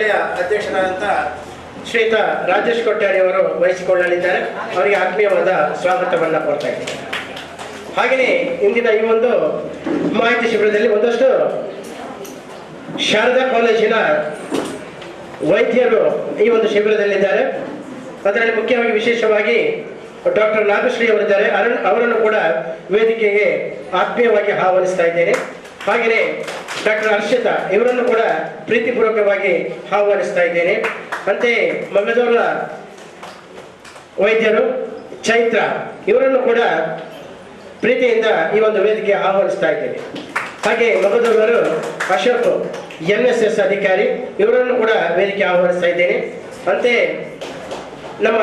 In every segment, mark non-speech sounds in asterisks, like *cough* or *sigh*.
ಶಾಲೆಯ ಅಧ್ಯಕ್ಷರಾದಂಥ ಶ್ರೀತ ರಾಜೇಶ್ ಕೊಟ್ಟಾರಿ ಅವರು ವಹಿಸಿಕೊಳ್ಳಲಿದ್ದಾರೆ. ಅವರಿಗೆ ಆತ್ಮೀಯವಾದ ಸ್ವಾಗತವನ್ನು ಕೊಡ್ತಾ ಇದ್ದಾರೆ ಹಾಗೆಯೇ ಇಂದಿನ ಈ ಒಂದು ಮಾಹಿತಿ ಶಿಬಿರದಲ್ಲಿ ಒಂದಷ್ಟು ಶಾರದಾ ಕಾಲೇಜಿನ ವೈದ್ಯರು ಈ ಒಂದು ಶಿಬಿರದಲ್ಲಿದ್ದಾರೆ. ಅದರಲ್ಲಿ ಮುಖ್ಯವಾಗಿ ವಿಶೇಷವಾಗಿ ಡಾಕ್ಟರ್ ನಾಗಶ್ರೀ ಅವರಿದ್ದಾರೆ. ಅವರನ್ನು ಕೂಡ ವೇದಿಕೆಗೆ ಆತ್ಮೀಯವಾಗಿ ಆಹ್ವಾನಿಸ್ತಾ ಇದ್ದೇನೆ. ಹಾಗೆಯೇ ಡಾಕ್ಟರ್ ಹರ್ಷಿತಾ ಇವರನ್ನು ಕೂಡ ಪ್ರೀತಿಪೂರ್ವಕವಾಗಿ ಆಹ್ವಾನಿಸ್ತಾ ಇದ್ದೇನೆ. ಅಂತೆಯೇ ಮಗದೋಳ ವೈದ್ಯರು ಚೈತ್ರ ಇವರನ್ನು ಕೂಡ ಪ್ರೀತಿಯಿಂದ ಈ ಒಂದು ವೇದಿಕೆ ಆಹ್ವಾನಿಸ್ತಾ ಇದ್ದೇನೆ. ಹಾಗೆ ಮಗದೂರವರು ಅಶೋಕ್ ಎನ್ ಎಸ್ ಎಸ್ ಅಧಿಕಾರಿ ಇವರನ್ನು ಕೂಡ ವೇದಿಕೆ ಆಹ್ವಾನಿಸ್ತಾ ಇದ್ದೇನೆ. ಅಂತೆಯೇ ನಮ್ಮ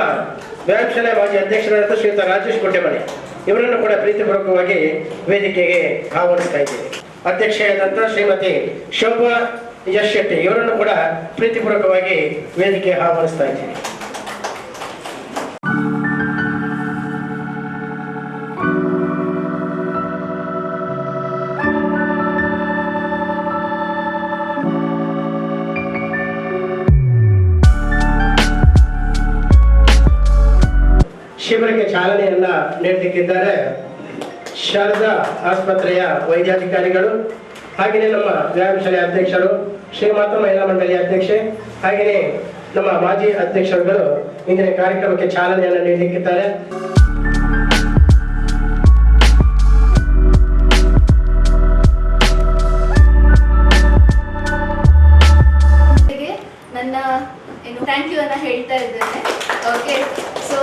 ವಿಧಾನಸಭೆ ಮಾಜಿ ಅಧ್ಯಕ್ಷರಾದ ಶ್ರೀಯುತ ರಾಜೇಶ್ ಕೊಟ್ಟೆಮನೆ ಇವರನ್ನು ಕೂಡ ಪ್ರೀತಿಪೂರ್ವಕವಾಗಿ ವೇದಿಕೆಗೆ ಆಹ್ವಾನಿಸ್ತಾ ಇದ್ದೇನೆ. ಅಧ್ಯಕ್ಷೆಯಾದಂಥ ಶ್ರೀಮತಿ ಶೋಭಾ ಯಶ್ ಶೆಟ್ಟಿ ಇವರನ್ನು ಕೂಡ ಪ್ರೀತಿಪೂರ್ವಕವಾಗಿ ವೇದಿಕೆ ಆಹ್ವಾನಿಸ್ತಾ ಇದ್ದೀನಿ. ಶಿಬಿರಕ್ಕೆ ಚಾಲನೆಯನ್ನ ನೀಡಲಿಕ್ಕಿದ್ದಾರೆ. ಶಾರದಾ ಆಸ್ಪತ್ರೆಯ ವೈದ್ಯಾಧಿಕಾರಿಗಳು, ಹಾಗೆಯೇ ನಮ್ಮ ವ್ಯಾಯಾಮಶಾಲೆ ಅಧ್ಯಕ್ಷರು ಶ್ರೀಮಾತ ಮಹಿಳಾ ಮಂಡಳಿಯ ಅಧ್ಯಕ್ಷೆ, ಹಾಗೆಯೇ ನಮ್ಮ ಮಾಜಿ ಅಧ್ಯಕ್ಷರುಗಳು ಇಂದಿನ ಕಾರ್ಯಕ್ರಮಕ್ಕೆ ಚಾಲನೆಯನ್ನು ನೀಡಲಿಕ್ಕಿದ್ದಾರೆ. ನನ್ನ ಥ್ಯಾಂಕ್ ಯು ಅನ್ನ ಹೇಳ್ತಾ ಇದ್ದೇನೆ. ಓಕೆ ಸೊ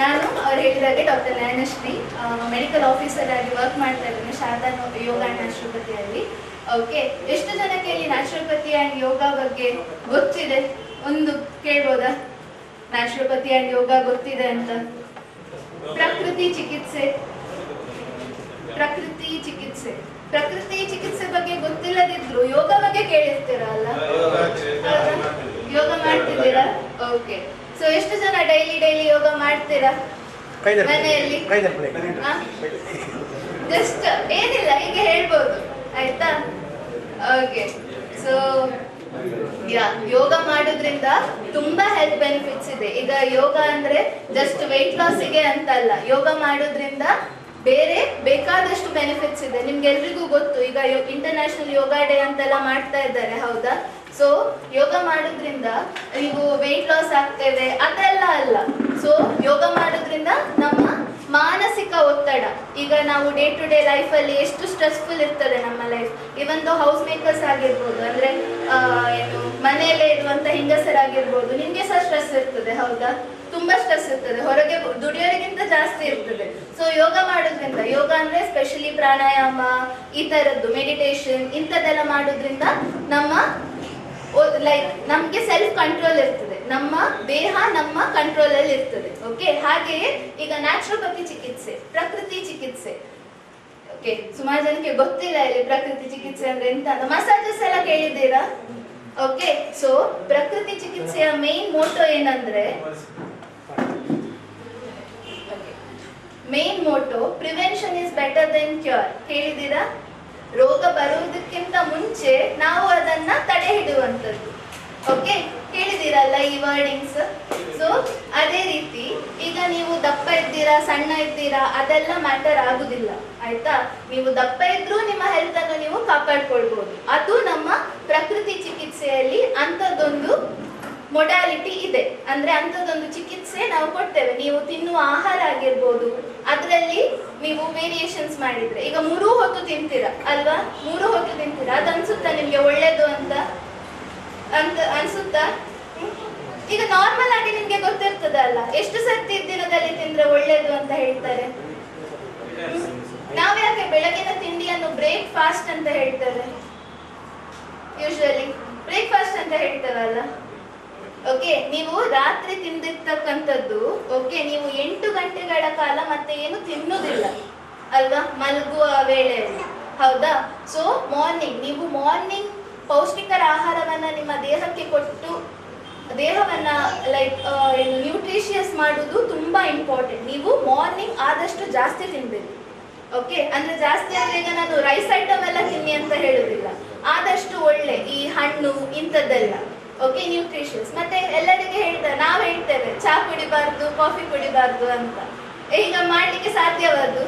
ನಾನು ಅವ್ರು ಹೇಳಿದಾಗೆ ಡಾಕ್ಟರ್ ನಯನಶ್ರೀ ಮೆಡಿಕಲ್ ಆಫೀಸರ್ ಆಗಿ ವರ್ಕ್ ಮಾಡ್ತಾ ಇದ್ದೀನಿ ಶಾರದಾ ಯೋಗ ಆ್ಯಂಡ್ ನ್ಯಾಚುರೋಪತಿಯಲ್ಲಿ. ಓಕೆ ಎಷ್ಟು ಜನಕ್ಕೆ ಇಲ್ಲಿ ನ್ಯಾಚುರೋಪತಿ ಆ್ಯಂಡ್ ಯೋಗ ಬಗ್ಗೆ ಗೊತ್ತಿದೆ? ಒಂದು ಕೇಳ್ಬೋದಾ? ನ್ಯಾಚುರೋಪತಿ ಆ್ಯಂಡ್ ಯೋಗ ಗೊತ್ತಿದೆ ಅಂತ. ಪ್ರಕೃತಿ ಚಿಕಿತ್ಸೆ. ಪ್ರಕೃತಿ ಚಿಕಿತ್ಸೆ. ಪ್ರಕೃತಿ ಚಿಕಿತ್ಸೆ ಬಗ್ಗೆ ಗೊತ್ತಿಲ್ಲದಿದ್ರು ಯೋಗ ಬಗ್ಗೆ ಕೇಳಿರ್ತೀರಲ್ಲ? ಯೋಗ ಮಾಡ್ತಿದ್ದೀರಾ? ಓಕೆ ಸೊ ಎಷ್ಟು ಜನ ಡೈಲಿ ಡೈಲಿ ಯೋಗ ಮಾಡ್ತೀರಾ? ಮನೆಯಲ್ಲಿ? ಜಸ್ಟ್ ಏನಿಲ್ಲ ಈಗ ಹೇಳ್ಬೋದು. ಆಯ್ತಾ? ಓಕೆ ಸೊ ಯಾ ಯೋಗ ಮಾಡೋದ್ರಿಂದ ತುಂಬಾ ಹೆಲ್ತ್ ಬೆನಿಫಿಟ್ಸ್ ಇದೆ. ಈಗ ಯೋಗ ಅಂದ್ರೆ ಜಸ್ಟ್ ವೆಯ್ಟ್ ಲಾಸಿಗೆ ಅಂತಲ್ಲ. ಯೋಗ ಮಾಡೋದ್ರಿಂದ ಬೇರೆ ಬೇಕಾದಷ್ಟು ಬೆನಿಫಿಟ್ಸ್ ಇದೆ. ನಿಮ್ಗೆ ಎಲ್ರಿಗೂ ಗೊತ್ತು. ಈಗ ಇಂಟರ್ನ್ಯಾಷನಲ್ ಯೋಗ ಡೇ ಅಂತೆಲ್ಲ ಮಾಡ್ತಾ ಇದ್ದಾರೆ ಹೌದಾ? ಸೊ ಯೋಗ ಮಾಡೋದ್ರಿಂದ ನೀವು ವೆಯ್ಟ್ ಲಾಸ್ ಆಗ್ತೇವೆ, ಅದೆಲ್ಲ ಅಲ್ಲ. ಸೊ ಯೋಗ ಮಾಡೋದ್ರಿಂದ ನಮ್ಮ ಮಾನಸಿಕ ಒತ್ತಡ. ಈಗ ನಾವು ಡೇ ಟು ಡೇ ಲೈಫಲ್ಲಿ ಎಷ್ಟು ಸ್ಟ್ರೆಸ್ಫುಲ್ ಇರ್ತದೆ ನಮ್ಮ ಲೈಫ್ ಇವನ್ ಹೌಸ್ ಮೇಕರ್ಸ್ ಆಗಿರ್ಬೋದು, ಅಂದ್ರೆ ಏನು, ಮನೆಯಲ್ಲೇ ಇರುವಂಥ ಹೆಂಗಸರಾಗಿರ್ಬೋದು ನಿಮ್ಗೆ ಸಹ ಸ್ಟ್ರೆಸ್ ಇರ್ತದೆ, ಹೌದಾ? ತುಂಬಾ ಸ್ಟ್ರೆಸ್ ಇರ್ತದೆ. ಹೊರಗೆ ದುಡಿಯೋರಿಗಿಂತ ಜಾಸ್ತಿ ಇರ್ತದೆ. ಸೊ ಯೋಗ ಮಾಡೋದ್ರಿಂದ, ಯೋಗ ಅಂದ್ರೆ ಸ್ಪೆಷಲಿ ಪ್ರಾಣಾಯಾಮ, ಈ ತರದ್ದು ಮೆಡಿಟೇಷನ್ ಇಂಥದ್ದೆಲ್ಲ ಮಾಡೋದ್ರಿಂದ ನಮ್ಮ ಲೈಕ್ ನಮ್ಗೆ ಸೆಲ್ಫ್ ಕಂಟ್ರೋಲ್ ಇರ್ತದೆ. ನಮ್ಮ ದೇಹ ನಮ್ಮ ಕಂಟ್ರೋಲ್ ಅಲ್ಲಿ ಇರ್ತದೆ. ಓಕೆ ಹಾಗೆಯೇ ಈಗ ನ್ಯಾಚುರೋಪತಿ ಚಿಕಿತ್ಸೆ, ಪ್ರಕೃತಿ ಚಿಕಿತ್ಸೆ. ಓಕೆ ಸುಮಾರು ಜನಕ್ಕೆ ಗೊತ್ತಿಲ್ಲ ಇಲ್ಲಿ ಪ್ರಕೃತಿ ಚಿಕಿತ್ಸೆ ಅಂದ್ರೆ ಎಂತ ಅಂತ. ಮಸಾಜಸ್ ಎಲ್ಲ ಕೇಳಿದ್ದೀರಾ? ಓಕೆ ಸೊ ಪ್ರಕೃತಿ ಚಿಕಿತ್ಸೆಯ ಮೇನ್ ಮೋಟೋ ಏನಂದ್ರೆ main motto prevention is better than cure ಕೇಳಿದ್ದೀರಾ? ರೋಗ ಬರುವುದಕ್ಕಿಂತ ಮುಂಚೆ ನಾವು ಅದನ್ನ ತಡೆ ಹಿಡುವಂಥದ್ದು ಓಕೆ ಹೇಳಿದಿರಲ್ಲ ಈ ವರ್ಡಿಂಗ್ಸ್ ಸೊ ಅದೇ ರೀತಿ ಈಗ ನೀವು ದಪ್ಪ ಇದ್ದೀರಾ, ಸಣ್ಣ ಇದ್ದೀರಾ, ಅದೆಲ್ಲ ಮ್ಯಾಟರ್ ಆಗುದಿಲ್ಲ. ಆಯ್ತಾ? ನೀವು ದಪ್ಪ ಇದ್ರೂ ನಿಮ್ಮ ಹೆಲ್ತ್ ಅನ್ನು ನೀವು ಕಾಪಾಡ್ಕೊಳ್ಬಹುದು ಅದು ನಮ್ಮ ಪ್ರಕೃತಿ ಚಿಕಿತ್ಸೆಯಲ್ಲಿ ಅಂಥದ್ದೊಂದು ಮೊಡಾಲಿಟಿ ಇದೆ. ಅಂದ್ರೆ ಅಂಥದ್ದೊಂದು ಚಿಕಿತ್ಸೆ ನಾವು ಕೊಡ್ತೇವೆ. ನೀವು ತಿನ್ನುವ ಆಹಾರ ಆಗಿರ್ಬೋದು, ಅದರಲ್ಲಿ ನೀವು ವೇರಿಯೇಷನ್ಸ್ ಮಾಡಿದ್ರೆ. ಈಗ ಮೂರು ಹೊತ್ತು ತಿಂತೀರ ಅಲ್ವಾ? ಮೂರು ಹೊತ್ತು ತಿಂತೀರಾ? ಅದು ಅನ್ಸುತ್ತಾ ನಿಮ್ಗೆ ಒಳ್ಳೇದು ಅಂತ? ಅಂತ ಅನ್ಸುತ್ತಾ? ಈಗ ನಾರ್ಮಲ್ ಆಗಿ ನಿಮ್ಗೆ ಗೊತ್ತಿರ್ತದಲ್ಲ ಎಷ್ಟು ಸರ್ತಿ ದಿನದಲ್ಲಿ ತಿಂದ್ರೆ ಒಳ್ಳೇದು ಅಂತ ಹೇಳ್ತಾರೆ? ನಾವ್ಯಾಕೆ ನಾವ್ ಯಾಕೆ ಬೆಳಗಿನ ತಿಂಡಿಯನ್ನು ಬ್ರೇಕ್ಫಾಸ್ಟ್ ಅಂತ ಹೇಳ್ತಾರೆ ಯೂಶುವಲಿ ಬ್ರೇಕ್ಫಾಸ್ಟ್ ಅಂತ ಹೇಳ್ತೇವಲ್ಲ? ಓಕೆ, ನೀವು ರಾತ್ರಿ ತಿಂದಿರ್ತಕ್ಕಂಥದ್ದು, ಓಕೆ, ನೀವು ಎಂಟು ಗಂಟೆಗಳ ಕಾಲ ಮತ್ತೆ ಏನು ತಿನ್ನುವುದಿಲ್ಲ ಅಲ್ವಾ? ಮಲಗುವ ವೇಳೆಯಲ್ಲಿ. ಹೌದಾ? ಸೊ ಮಾರ್ನಿಂಗ್ ನೀವು ಮಾರ್ನಿಂಗ್ ಪೌಷ್ಟಿಕರ ಆಹಾರವನ್ನ ನಿಮ್ಮ ದೇಹಕ್ಕೆ ಕೊಟ್ಟು, ದೇಹವನ್ನ ಲೈಕ್ ನ್ಯೂಟ್ರಿಷಿಯಸ್ ಮಾಡುವುದು ತುಂಬಾ ಇಂಪಾರ್ಟೆಂಟ್ ನೀವು ಮಾರ್ನಿಂಗ್ ಆದಷ್ಟು ಜಾಸ್ತಿ ತಿನ್ಬೇಕು. ಓಕೆ, ಅಂದ್ರೆ ಜಾಸ್ತಿ ಅಂದ್ರೆ ಈಗ ನಾನು ರೈಸ್ ಐಟಮ್ ಎಲ್ಲ ತಿನ್ನಿ ಅಂತ ಹೇಳುದಿಲ್ಲ. ಆದಷ್ಟು ಒಳ್ಳೆ ಈ ಹಣ್ಣು ಇಂಥದ್ದೆಲ್ಲ. ಓಕೆ ನ್ಯೂಟ್ರಿಷನ್ಸ್ ಮತ್ತೆ ಎಲ್ಲರಿಗೆ ಹೇಳ್ತಾರೆ ನಾವು ಹೇಳ್ತೇವೆ ಚಹಾ ಕುಡಿಬಾರ್ದು ಕಾಫಿ ಕುಡಿಬಾರ್ದು ಅಂತ. ಈಗ ಮಾಡ್ಲಿಕ್ಕೆ ಸಾಧ್ಯವಾದ್ದು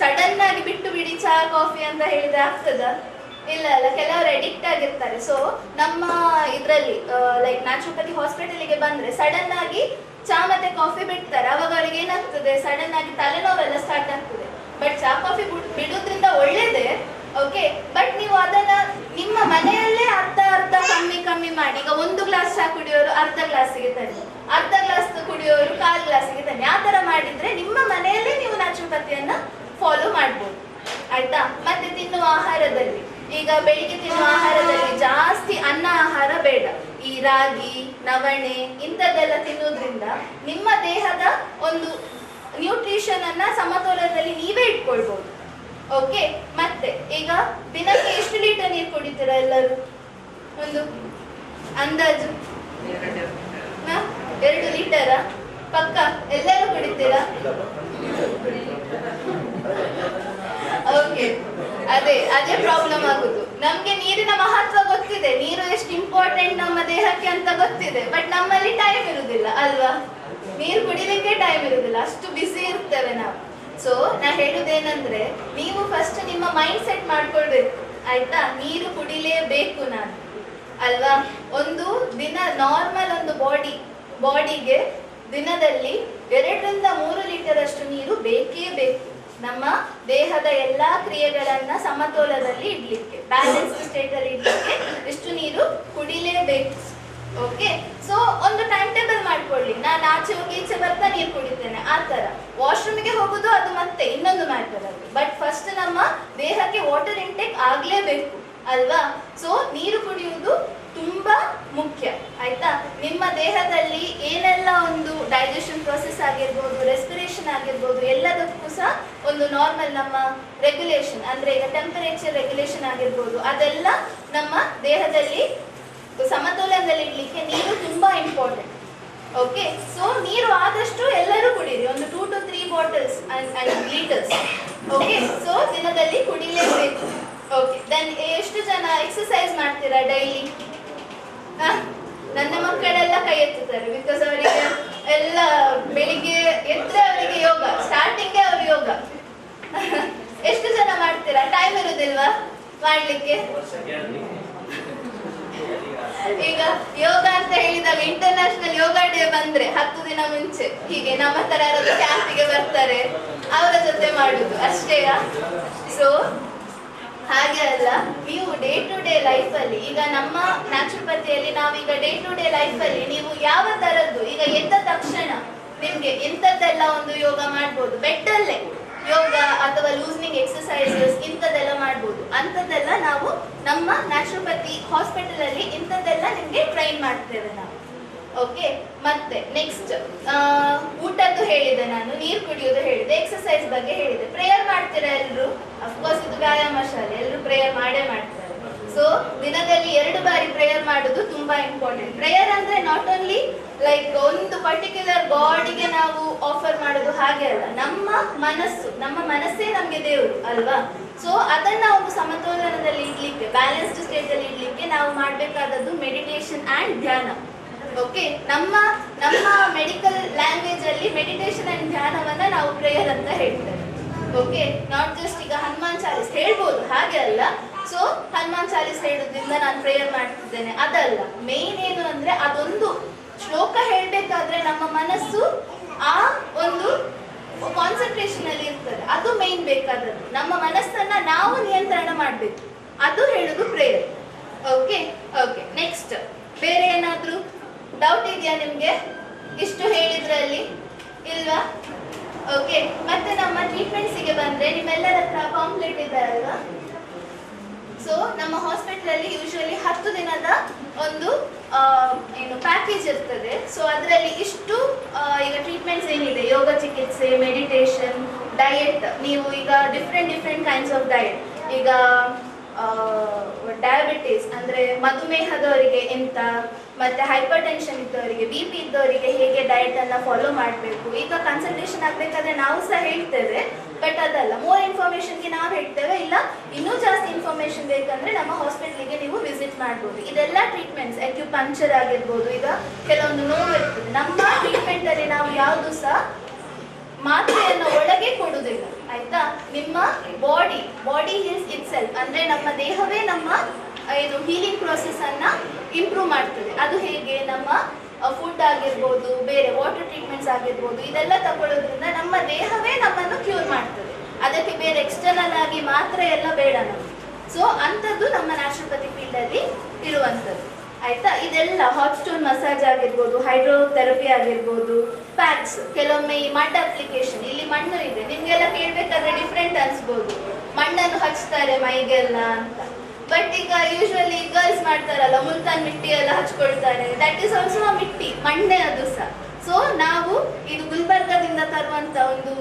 ಸಡನ್ ಆಗಿ ಬಿಟ್ಟು ಬಿಡಿ ಚಹಾ ಕಾಫಿ ಅಂತ ಹೇಳಿದ್ರೆ ಆಗ್ತದ? ಇಲ್ಲ ಅಲ್ಲ ಕೆಲವರು ಅಡಿಕ್ಟ್ ಆಗಿರ್ತಾರೆ. ಸೊ ನಮ್ಮ ಇದರಲ್ಲಿ ಲೈಕ್ ನ್ಯಾಚುರೋಪತಿ ಹಾಸ್ಪಿಟಲ್ಗೆ ಬಂದ್ರೆ ಸಡನ್ ಆಗಿ ಚಹಾ ಮತ್ತೆ ಕಾಫಿ ಬಿಡ್ತಾರೆ. ಅವಾಗ ಅವ್ರಿಗೆ ಏನಾಗ್ತದೆ? ಸಡನ್ ಆಗಿ ತಲೆನೋವೆಲ್ಲ ಸ್ಟಾರ್ಟ್ ಆಗ್ತದೆ. ಬಟ್ ಚಹಾ ಕಾಫಿ ಬಿಡೋದ್ರಿಂದ ಒಳ್ಳೇದೇ ಓಕೆ ಬಟ್ ನೀವು ಅದನ್ನ ನಿಮ್ಮ ಮನೆಯಲ್ಲೇ ಅರ್ಧ ಅರ್ಧ ಕಮ್ಮಿ ಕಮ್ಮಿ ಮಾಡಿ. ಈಗ ಒಂದು ಗ್ಲಾಸ್ ಚಹಾ ಕುಡಿಯೋರು ಅರ್ಧ ಗ್ಲಾಸಿಗೆ ತನ್ನಿ. ಅರ್ಧ ಗ್ಲಾಸ್ ಕುಡಿಯೋರು ಕಾಲು ಗ್ಲಾಸಿಗೆ ತನ್ನಿ. ಆ ತರ ಮಾಡಿದ್ರೆ ನಿಮ್ಮ ಮನೆಯಲ್ಲೇ ನೀವು ನ್ಯಾಚುರೋಪತಿಯನ್ನ ಫಾಲೋ ಮಾಡ್ಬೋದು. ಆಯ್ತಾ? ಮತ್ತೆ ತಿನ್ನುವ ಆಹಾರದಲ್ಲಿ. ಈಗ ಬೆಳಿಗ್ಗೆ ತಿನ್ನುವ ಆಹಾರದಲ್ಲಿ ಜಾಸ್ತಿ ಅನ್ನ ಆಹಾರ ಬೇಡ. ಈ ರಾಗಿ, ನವಣೆ ಇಂಥದ್ದೆಲ್ಲ ತಿನ್ನೋದ್ರಿಂದ ನಿಮ್ಮ ದೇಹದ ಒಂದು ನ್ಯೂಟ್ರಿಷನ್ ಅನ್ನ ಸಮತೋಲನದಲ್ಲಿ ನೀವೇ ಇಟ್ಕೊಳ್ಬಹುದು ಓಕೆ ಮತ್ತೆ, ಈಗ ದಿನಕ್ಕೆ ಎಷ್ಟು ಲೀಟರ್ ನೀರು ಕುಡಿತೀರಾ ಎಲ್ಲರೂ? ಒಂದು ಅಂದಾಜು? ಎರಡು ಲೀಟರ? ಪಕ್ಕ ಎಲ್ಲರೂ ಕುಡಿತೀರಾ? ಓಕೆ ಅದೇ ಅದೇ ಪ್ರಾಬ್ಲಮ್ ಆಗುದು. ನಮ್ಗೆ ನೀರಿನ ಮಹತ್ವ ಗೊತ್ತಿದೆ. ನೀರು ಎಷ್ಟು ಇಂಪಾರ್ಟೆಂಟ್ ನಮ್ಮ ದೇಹಕ್ಕೆ ಅಂತ ಗೊತ್ತಿದೆ. ಬಟ್ ನಮ್ಮಲ್ಲಿ ಟೈಮ್ ಇರುದಿಲ್ಲ, ಅಲ್ವಾ? ನೀರು ಕುಡಿಲಿಕ್ಕೆ ಟೈಮ್ ಇರುದಿಲ್ಲ. ಅಷ್ಟು ಬಿಸಿ ಇರ್ತೇವೆ ನಾವು. ಸೊ ನಾ ಹೇಳುದೇನಂದ್ರೆ, ನೀವು ಫಸ್ಟ್ ನಿಮ್ಮ ಮೈಂಡ್ ಸೆಟ್ ಮಾಡ್ಕೊಳ್ಬೇಕು. ಆಯ್ತಾ? ನೀರು ಕುಡಿಲೇಬೇಕು ನಾನು. ಅಲ್ವಾ? ಒಂದು ದಿನ ನಾರ್ಮಲ್ ಒಂದು ಬಾಡಿ ಬಾಡಿಗೆ ದಿನದಲ್ಲಿ ಎರಡರಿಂದ ಮೂರು ಲೀಟರ್ ಅಷ್ಟು ನೀರು ಬೇಕೇ ಬೇಕು. ನಮ್ಮ ದೇಹದ ಎಲ್ಲಾ ಕ್ರಿಯೆಗಳನ್ನ ಸಮತೋಲದಲ್ಲಿ ಇಡ್ಲಿಕ್ಕೆ ಬ್ಯಾಲೆನ್ಸ್ ಸ್ಟೇಟ್ ಅಲ್ಲಿ ಇಡ್ಲಿಕ್ಕೆ ಇಷ್ಟು ನೀರು ಕುಡಿಲೇಬೇಕು. ಓಕೆ ಸೊ ಒಂದು ಟೈಮ್ ಟೇಬಲ್ ಮಾಡ್ಕೊಳ್ಳಿ. ನಾನು ಆಚೆ ಹೋಗಿ ಈಚೆ ಬರ್ತಾ ನೀರು ಕುಡಿತೇನೆ. ಆ ಥರ. ವಾಶ್ರೂಮ್ಗೆ ಹೋಗೋದು ಅದು ಮತ್ತೆ ಇನ್ನೊಂದು ಮ್ಯಾಟರ್ ಅದು. ಬಟ್ ಫಸ್ಟ್ ನಮ್ಮ ದೇಹಕ್ಕೆ ವಾಟರ್ ಇಂಟೇಕ್ ಆಗಲೇಬೇಕು. ಅಲ್ವಾ? ಸೊ ನೀರು ಕುಡಿಯುವುದು ತುಂಬಾ ಮುಖ್ಯ. ಆಯ್ತಾ? ನಿಮ್ಮ ದೇಹದಲ್ಲಿ ಏನೆಲ್ಲ ಒಂದು ಡೈಜೆಷನ್ ಪ್ರೊಸೆಸ್ ಆಗಿರ್ಬೋದು ರೆಸ್ಪಿರೇಷನ್ ಆಗಿರ್ಬೋದು, ಎಲ್ಲದಕ್ಕೂ ಸಹ ಒಂದು ನಾರ್ಮಲ್ ನಮ್ಮ ರೆಗ್ಯುಲೇಷನ್ ಅಂದ್ರೆ ಈಗ ಟೆಂಪರೇಚರ್ ರೆಗ್ಯುಲೇಷನ್ ಆಗಿರ್ಬೋದು, ಅದೆಲ್ಲ ನಮ್ಮ ದೇಹದಲ್ಲಿ ಸಮತೋಲನದಲ್ಲಿ ಇಡ್ಲಿಕ್ಕೆ ನೀರು ತುಂಬಾ ಇಂಪಾರ್ಟೆಂಟ್ ಓಕೆ ಸೊ ನೀರು ಆದಷ್ಟು ಎಲ್ಲರೂ ಕುಡೀರಿ. ಒಂದು two to three bottles litres okay so ದಿನದಲ್ಲಿ ಕುಡಿಲೇಬೇಕು. ಓಕೆ ದೆನ್ ಎಷ್ಟು ಜನ ಎಕ್ಸಸೈಸ್ ಮಾಡ್ತೀರಾ ಡೈಲಿ ನನ್ನ ಮಕ್ಕಳೆಲ್ಲ ಕೈ ಎತ್ತುತ್ತಾರೆ. ಬಿಕಾಸ್ ಅವರಿಗೆ ಎಲ್ಲ ಬೆಳಿಗ್ಗೆ ಎದ್ರೆ ಅವರಿಗೆ ಯೋಗ ಸ್ಟಾರ್ಟಿಂಗ್ ಅವ್ರ ಯೋಗ. *laughs* ಎಷ್ಟು ಜನ ಮಾಡ್ತೀರಾ? ಟೈಮ್ ಇರುದಿಲ್ವಾ? ಮಾಡ್ಲಿಕ್ಕೆ? ಈಗ ಯೋಗ ಅಂತ ಹೇಳಿದಾಗ ಇಂಟರ್ನ್ಯಾಷನಲ್ ಯೋಗ ಡೇ ಬಂದ್ರೆ ಹತ್ತು ದಿನ ಮುಂಚೆ. ಹೀಗೆ ನಮ್ಮ ತರ ಕ್ಯಾಂಪಿಗೆ ಬರ್ತಾರೆ. ಅವರ ಜೊತೆ ಮಾಡುದು. ಅಷ್ಟೇ ಸೊ ಹಾಗೆ ಅಲ್ಲ. ನೀವು ಡೇ ಟು ಡೇ ಲೈಫ್ ಅಲ್ಲಿ ಈಗ ನಮ್ಮ ನ್ಯಾಚುರೋಪತಿಯಲ್ಲಿ ನಾವೀಗ ಡೇ ಟು ಡೇ ಲೈಫ್ ಅಲ್ಲಿ ನೀವು ಯಾವ ತರದ್ದು? ಈಗ ಎದ್ದ ತಕ್ಷಣ ನಿಮ್ಗೆ ಎಂತದ್ದೆಲ್ಲ ಒಂದು ಯೋಗ ಮಾಡ್ಬೋದು? ಬೆಟ್ಟಲ್ಲೇ. ಯೋಗ ಅಥವಾ ಲೂಸ್ನಿಂಗ್ ಎಕ್ಸಸೈಸಸ್ ಇಂಥದ್ದೆಲ್ಲ ಮಾಡ್ಬೋದು. ಅಂಥದ್ದೆಲ್ಲ ನಾವು ನಮ್ಮ ನ್ಯಾಚುರೋಪತಿ ಹಾಸ್ಪಿಟಲ್ ಅಲ್ಲಿ ಇಂಥದ್ದೆಲ್ಲ ನಿಮಗೆ ಟ್ರೈನ್ ಮಾಡ್ತೇವೆ ನಾವು. ಓಕೆ ಮತ್ತೆ ನೆಕ್ಸ್ಟ್ ಊಟದ್ದು ಹೇಳಿದೆ ನಾನು, ನೀರು ಕುಡಿಯೋದು ಹೇಳಿದೆ ಎಕ್ಸಸೈಸ್ ಬಗ್ಗೆ ಹೇಳಿದೆ. ಪ್ರೇಯರ್ ಮಾಡ್ತೀರಾ ಎಲ್ಲರೂ ಅಫ್ಕೋರ್ಸ್ ಇದು ವ್ಯಾಯಾಮ ಶಾಲೆ ಎಲ್ಲರೂ ಪ್ರೇಯರ್ ಮಾಡೇ ಮಾಡ್ತಾರೆ. ಸೊ ದಿನದಲ್ಲಿ ಎರಡು ಬಾರಿ ಪ್ರೇಯರ್ ಮಾಡೋದು ತುಂಬಾ ಇಂಪಾರ್ಟೆಂಟ್ ಪ್ರೇಯರ್ ಅಂದ್ರೆ ನಾಟ್ ಓನ್ಲಿ ಲೈಕ್ ಒಂದು ಪರ್ಟಿಕ್ಯುಲರ್ ಬಾಡಿಗೆ ನಾವು ಆಫರ್ ಮಾಡೋದು ಹಾಗೆ ಅಲ್ಲ, ನಮ್ಮ ಮನಸ್ಸು, ನಮ್ಮ ಮನಸ್ಸೇ ನಮಗೆ ದೇವರು, ಅಲ್ವಾ? ಸೊ ಅದನ್ನ ಒಂದು ಸಮತೋಲನದಲ್ಲಿ ಇಡ್ಲಿಕ್ಕೆ ಬ್ಯಾಲೆನ್ಸ್ಡ್ ಸ್ಟೇಟ್ ಅಲ್ಲಿ ಇಡ್ಲಿಕ್ಕೆ ನಾವು ಮಾಡಬೇಕಾದದ್ದು ಮೆಡಿಟೇಷನ್ ಅಂಡ್ ಧ್ಯಾನ. ಓಕೆ ನಮ್ಮ ನಮ್ಮ ಮೆಡಿಕಲ್ ಲ್ಯಾಂಗ್ವೇಜ್ ಅಲ್ಲಿ ಮೆಡಿಟೇಷನ್ ಅಂಡ್ ಧ್ಯಾನವನ್ನ ನಾವು ಪ್ರೇಯರ್ ಅಂತ ಹೇಳ್ತೇವೆ. ಓಕೆ ನಾಟ್ ಜಸ್ಟ್ ಈಗ ಹನುಮಾನ್ ಚಾಲಿಸ್ ಹೇಳ್ಬೋದು, ಹಾಗೆ ಅಲ್ಲ. ಸೊ ಹನುಮಾನ್ ಚಾಲಿಸ್ ಹೇಳೋದ್ರಿಂದ ನಾನು ಪ್ರೇಯರ್ ಮಾಡ್ತಿದ್ದೇನೆ. ಅದಲ್ಲ ಮೇನ್ ಏನು ಅಂದ್ರೆ ಅದೊಂದು ಶ್ಲೋಕ ಹೇಳ್ಬೇಕಾದ್ರೆ ನಮ್ಮ ಮನಸ್ಸು ಆ ಒಂದು ಕಾನ್ಸಂಟ್ರೇಷನ್ ಅಲ್ಲಿ ಇರ್ತದೆ. ಅದು ಮೇನ್ ಬೇಕಾದದ್ದು. ನಮ್ಮ ಮನಸ್ಸನ್ನ ನಾವು ನಿಯಂತ್ರಣ ಮಾಡ್ಬೇಕು. ಅದು ಹೇಳುದು ಪ್ರೇಯರ್ ಓಕೆ ಓಕೆ ನೆಕ್ಸ್ಟ್ ಬೇರೆ ಏನಾದ್ರೂ ಡೌಟ್ ಇದೆಯಾ ನಿಮ್ಗೆ? ಇಷ್ಟು ಹೇಳಿದ್ರಲ್ಲಿ? ಇಲ್ವಾ? ಓಕೆ ಮತ್ತೆ ನಮ್ಮ ಟ್ರೀಟ್ಮೆಂಟ್ಸಿಗೆ ಬಂದ್ರೆ ನಿಮ್ಮೆಲ್ಲರ ಹತ್ರ ಪಾಂಪ್ಲೆಟ್ ಇದ್ದಾರಲ್ವಾ ಸೊ ನಮ್ಮ ಹಾಸ್ಪಿಟಲ್ ಅಲ್ಲಿ ಯೂಶುವಲಿ ಹತ್ತು ದಿನದ ಒಂದು ಏನು ಪ್ಯಾಕೇಜ್ ಇರ್ತದೆ. ಸೊ ಅದರಲ್ಲಿ ಇಷ್ಟು ಈಗ ಟ್ರೀಟ್ಮೆಂಟ್ಸ್ ಏನಿದೆ? ಯೋಗ ಚಿಕಿತ್ಸೆ ಮೆಡಿಟೇಷನ್ ಡಯೆಟ್ ನೀವು ಈಗ different different kinds of diet ಈಗ ಡಯಾಬಿಟಿಸ್ ಅಂದ್ರೆ ಮಧುಮೇಹದವರಿಗೆ ಎಂತ, ಮತ್ತೆ ಹೈಪರ್ ಟೆನ್ಷನ್ ಇದ್ದವರಿಗೆ ಬಿ ಪಿ ಇದ್ದವರಿಗೆ ಹೇಗೆ ಡಯಟ್ ಅನ್ನ ಫಾಲೋ ಮಾಡಬೇಕು? ಈಗ ಕನ್ಸಲ್ಟೇಷನ್ ಆಗಬೇಕಾದ್ರೆ ನಾವು ಸಹ ಹೇಳ್ತೇವೆ. ಬಟ್ ಅದಲ್ಲ ಮೋರ್ ಇನ್ಫಾರ್ಮೇಶನ್ಗೆ ನಾವು ಹೇಳ್ತೇವೆ, ಇಲ್ಲ, ಇನ್ನೂ ಜಾಸ್ತಿ ಇನ್ಫಾರ್ಮೇಶನ್ ಬೇಕಂದ್ರೆ ನಮ್ಮ ಹಾಸ್ಪಿಟ್ಲಿಗೆ ನೀವು ವಿಸಿಟ್ ಮಾಡ್ಬೋದು. ಇದೆಲ್ಲ ಟ್ರೀಟ್ಮೆಂಟ್ಸ್ ಅಕ್ಯುಪಂಕ್ಚರ್ ಆಗಿರ್ಬೋದು, ಈಗ ಕೆಲವೊಂದು ನೋವು ಇರ್ತದೆ ನಮ್ಮ ಟ್ರೀಟ್ಮೆಂಟ್ ಅಲ್ಲಿ ನಾವು ಯಾವುದು ಸಹ ಮಾತ್ರೆಯನ್ನು ಒಳಗೆ ಕೊಡುವುದಿಲ್ಲ, ಆಯ್ತಾ? ನಿಮ್ಮ body body heals itself ಅಂದ್ರೆ ನಮ್ಮ ದೇಹವೇ ನಮ್ಮ ಇದು ಹೀಲಿಂಗ್ ಪ್ರೋಸೆಸ್ ಅನ್ನ ಇಂಪ್ರೂವ್ ಮಾಡ್ತದೆ. ಅದು ಹೇಗೆ? ನಮ್ಮ ಫುಡ್ ಆಗಿರ್ಬೋದು, ಬೇರೆ ವಾಟರ್ ಟ್ರೀಟ್ಮೆಂಟ್ಸ್ ಆಗಿರ್ಬೋದು, ಇದೆಲ್ಲ ತಗೊಳ್ಳೋದ್ರಿಂದ ನಮ್ಮ ದೇಹವೇ ನಮ್ಮನ್ನು ಕ್ಯೂರ್ ಮಾಡ್ತದೆ. ಅದಕ್ಕೆ ಬೇರೆ ಎಕ್ಸ್ಟರ್ನಲ್ ಆಗಿ ಮಾತ್ರ ಎಲ್ಲ ಬೇಡ ನಮಗೆ. ಸೊ ಅಂಥದ್ದು ನಮ್ಮ ನ್ಯಾಚುರೋಪತಿ ಫೀಲ್ಡ್ ಅಲ್ಲಿ ಇರುವಂಥದ್ದು. ಆಯ್ತಾ? ಇದೆಲ್ಲ ಹಾಟ್ ಸ್ಟೋನ್ ಮಸಾಜ್ ಆಗಿರ್ಬೋದು ಹೈಡ್ರೋಥೆರಪಿ ಆಗಿರ್ಬೋದು ಪ್ಯಾಕ್ಸ್ ಕೆಲವೊಮ್ಮೆ ಈ ಮಡ್ ಅಪ್ಲಿಕೇಶನ್ ಇಲ್ಲಿ ಮಣ್ಣು ಇದೆ. ನಿಮ್ಗೆಲ್ಲ ಕೇಳ್ಬೇಕಾದ್ರೆ ಡಿಫ್ರೆಂಟ್ ಅನ್ಸ್ಬೋದು. ಮಣ್ಣನ್ನು ಹಚ್ತಾರೆ ಮೈಗೆಲ್ಲ ಅಂತ. ಬಟ್ ಈಗ ಯೂಶ್ವಲಿ ಗರ್ಲ್ಸ್ ಮಾಡ್ತಾರಲ್ಲ, ಮುಲ್ತಾನ್ ಮಿಟ್ಟಿ ಎಲ್ಲ ಹಚ್ಕೊಳ್ತಾರೆ. ದಟ್ ಈಸ್ ಆಲ್ಸೋ ಮಿಟ್ಟಿ, ಮಂಡೆ ಅದು ಸಹ. ಸೊ ನಾವು ಇದು ಗುಲ್ಬರ್ಗದಿಂದ ತರುವಂತ ಒಂದು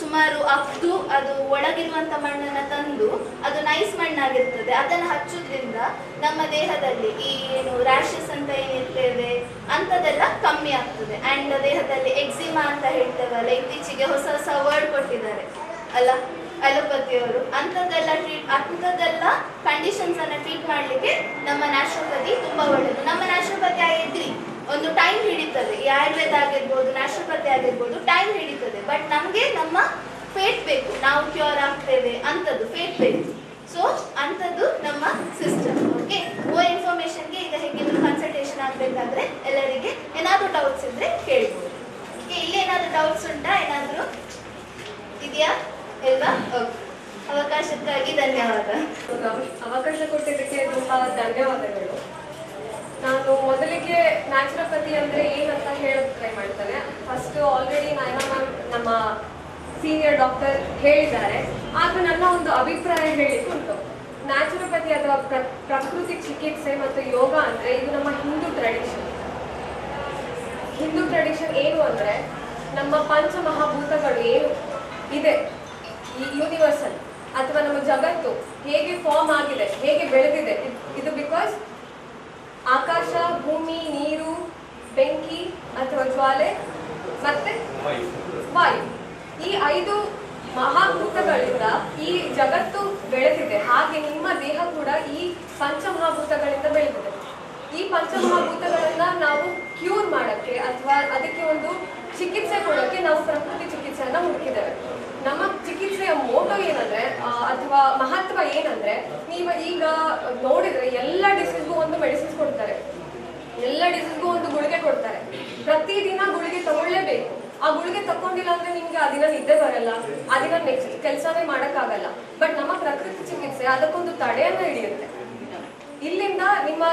ಸುಮಾರು ಅಪ್ದು ಅದು ಒಳಗಿರುವಂತ ಮಣ್ಣನ್ನ ತಂದು ಅದು ನೈಸ್ ಮಣ್ಣಾಗಿರ್ತದೆ. ಅದನ್ನು ಹಚ್ಚೋದ್ರಿಂದ ನಮ್ಮ ದೇಹದಲ್ಲಿ ಈ ಏನು ರ್ಯಾಷಸ್ ಅಂತ ಏನಿರ್ತೇವೆ ಅಂಥದ್ದೆಲ್ಲ ಕಮ್ಮಿ ಆಗ್ತದೆ. ಅಂಡ್ ದೇಹದಲ್ಲಿ ಎಕ್ಸಿಮಾ ಅಂತ ಹೇಳ್ತೇವಲ್ಲ, ಇತ್ತೀಚೆಗೆ ಹೊಸ ಹೊಸ ವರ್ಡ್ ಕೊಟ್ಟಿದ್ದಾರೆ. ಅಲ್ಲ, ಅಲೋಪತಿಯವರು, ಅಂಥದ್ದೆಲ್ಲ ಟ್ರೀಟ್ ಅಂಥದ್ದೆಲ್ಲ ಕಂಡೀಷನ್ಸ್ ಅನ್ನ ಟ್ರೀಟ್ ಮಾಡ್ಲಿಕ್ಕೆ ನಮ್ಮ ನ್ಯಾಚುರೋಪತಿ ತುಂಬಾ ಒಳ್ಳೆಯದು ನಮ್ಮ ನ್ಯಾಚುರೋಪತಿ ಆಗಿದ್ರಿ, ಒಂದು ಟೈಮ್ ಹಿಡಿತದೆ. ಈ ಆಯುರ್ವೇದ ಆಗಿರ್ಬೋದು ನ್ಯಾಚುರೋಪತಿ ಆಗಿರ್ಬೋದು ಟೈಮ್ ಹಿಡಿತದೆ. ಬಟ್ ನಮಗೆ ನಮ್ಮ ಫೇಟ್ ಬೇಕು. ನಾವು ಕ್ಯೂರ್ ಆಗ್ತೇವೆ ಅಂಥದ್ದು ಫೇಟ್ ಬೇಕು. ಸೊ ಅಂಥದ್ದು ನಮ್ಮ ಸಿಸ್ಟಮ್ ಓಕೆ ಓ ಇನ್ಫಾರ್ಮೇಶನ್ಗೆ ಈಗ ಹೇಗಿದ್ರು ಕನ್ಸಲ್ಟೇಷನ್ ಆಗಬೇಕಾದ್ರೆ ಎಲ್ಲರಿಗೆ ಏನಾದರೂ ಡೌಟ್ಸ್ ಇದ್ರೆ ಕೇಳ್ಬೋದು. ಓಕೆ ಇಲ್ಲಿ ಏನಾದರೂ ಡೌಟ್ಸ್ ಉಂಟಾ? ಏನಾದರೂ ಇದೆಯಾ? ಅವಕಾಶಕ್ಕಾಗಿ ಧನ್ಯವಾದ. ಅವಕಾಶ ಕೊಟ್ಟಿದ್ದಕ್ಕೆ ತುಂಬಾ ಧನ್ಯವಾದಗಳು. ನಾನು ಮೊದಲಿಗೆ ನ್ಯಾಚುರೋಪತಿ ಅಂದ್ರೆ ಏನಂತ ಹೇಳಕ್ ಟ್ರೈ ಮಾಡ್ತೇನೆ. ಫಸ್ಟ್ ಆಲ್ರೆಡಿ ನಾನು ಮ್ಯಾಮ್ ನಮ್ಮ ಸೀನಿಯರ್ ಡಾಕ್ಟರ್ ಹೇಳಿದ್ದಾರೆ. ಆಗ ನನ್ನ ಒಂದು ಅಭಿಪ್ರಾಯ ಹೇಳಿಕ್ಕೆ ಉಂಟು. ನ್ಯಾಚುರೋಪತಿ ಅಥವಾ ಪ್ರ- ಪ್ರಕೃತಿ ಚಿಕಿತ್ಸೆ ಮತ್ತು ಯೋಗ ಅಂದ್ರೆ ಇದು ನಮ್ಮ ಹಿಂದೂ ಟ್ರೆಡಿಷನ್ ಹಿಂದೂ ಟ್ರೆಡಿಷನ್ ಏನು ಅಂದ್ರೆ ನಮ್ಮ ಪಂಚಮಹಾಭೂತಗಳು ಏನು ಇದೆ. ಈ ಯೂನಿವರ್ಸಲ್ ಅಥವಾ ನಮ್ಮ ಜಗತ್ತು ಹೇಗೆ ಫಾರ್ಮ್ ಆಗಿದೆ, ಹೇಗೆ ಬೆಳೆದಿದೆ. ಇದು ಬಿಕಾಸ್ ಆಕಾಶ, ಭೂಮಿ, ನೀರು, ಬೆಂಕಿ ಅಥವಾ ಜ್ವಾಲೆ ಮತ್ತೆ ವಾಯು. ಈ ಐದು ಮಹಾಭೂತಗಳಿಂದ ಈ ಜಗತ್ತು ಬೆಳೆದಿದೆ. ಹಾಗೆ ನಿಮ್ಮ ದೇಹ ಕೂಡ ಈ ಪಂಚಮಹಾಭೂತಗಳಿಂದ ಬೆಳೆದಿದೆ. ಈ ಪಂಚಮಹಾಭೂತಗಳನ್ನ ನಾವು ಕ್ಯೂರ್ ಮಾಡಕ್ಕೆ ಅಥವಾ ಅದಕ್ಕೆ ಒಂದು ಚಿಕಿತ್ಸೆ ಕೊಡೋಕ್ಕೆ ನಾವು ಪ್ರಕೃತಿ ಚಿಕಿತ್ಸೆಯನ್ನ ಹುಡುಕಿದ್ದೇವೆ. ನಮ್ಮ ಚಿಕಿತ್ಸೆಯ ಮೋಟೋ ಏನಂದ್ರೆ ಅಥವಾ ಮಹತ್ವ ಏನಂದ್ರೆ, ನೀವು ಈಗ ನೋಡಿದ್ರೆ ಎಲ್ಲ ಡಿಸೀಸ್ಗೂ ಒಂದು ಮೆಡಿಸಿನ್ಸ್ ಕೊಡ್ತಾರೆ. ಎಲ್ಲ ಡಿಸೀಸ್ಗೂ ಒಂದು ಗುಳಿಗೆ ಕೊಡ್ತಾರೆ. ಪ್ರತಿದಿನ ಗುಳಿಗೆ ತಗೊಳ್ಳೇಬೇಕು. ಆ ಗುಳಿಗೆ ತಕೊಂಡಿಲ್ಲ ಅಂದ್ರೆ ನಿಮ್ಗೆ ಆ ದಿನ ನಿದ್ದೆ ಬರಲ್ಲ, ಆ ದಿನ ನೆಕ್ಸ್ಟ್ ಕೆಲಸನೇ ಮಾಡಕ್ಕಾಗಲ್ಲ. ಬಟ್ ನಮ್ಮ ಪ್ರಕೃತಿ ಚಿಕಿತ್ಸೆ ಅದಕ್ಕೊಂದು ತಡೆಯನ್ನ ಹಿಡಿಯುತ್ತೆ. ಇಲ್ಲಿಂದ ನಿಮ್ಮ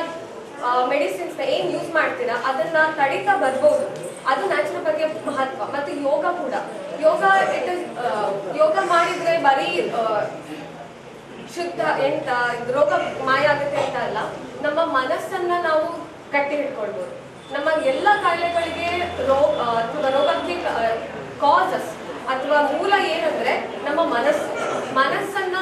ಮೆಡಿಸಿನ್ಸ್ ಏನ್ ಯೂಸ್ ಮಾಡ್ತೀರಾ, ಅದನ್ನ ತಡಿತಾ ಬರ್ಬೋದು. ಅದು ನ್ಯಾಚುರೋಪತಿಯ ಮಹತ್ವ. ಮತ್ತೆ ಯೋಗ ಕೂಡ. ಯೋಗ ಇಟ್ ಇಸ್ ಯೋಗ ಮಾಡಿದ್ರೆ ಬರೀ ಶುದ್ಧ ಎಂತ ರೋಗ ಮಾಯ ಆಗುತ್ತೆ ಅಂತ ಅಲ್ಲ ನಮ್ಮ ಮನಸ್ಸನ್ನ ನಾವು ಕಟ್ಟಿ ಹಿಡ್ಕೊಳ್ಬೋದು. ನಮ್ಮ ಎಲ್ಲ ಕಾಯಿಲೆಗಳಿಗೆ ರೋಗ ಆ, ಅಥವಾ ರೋಗಕ್ಕೆ ಕಾಸಸ್ ಅಥವಾ ಮೂಲ ಏನಂದ್ರೆ ನಮ್ಮ ಮನಸ್ಸು. ಮನಸ್ಸನ್ನ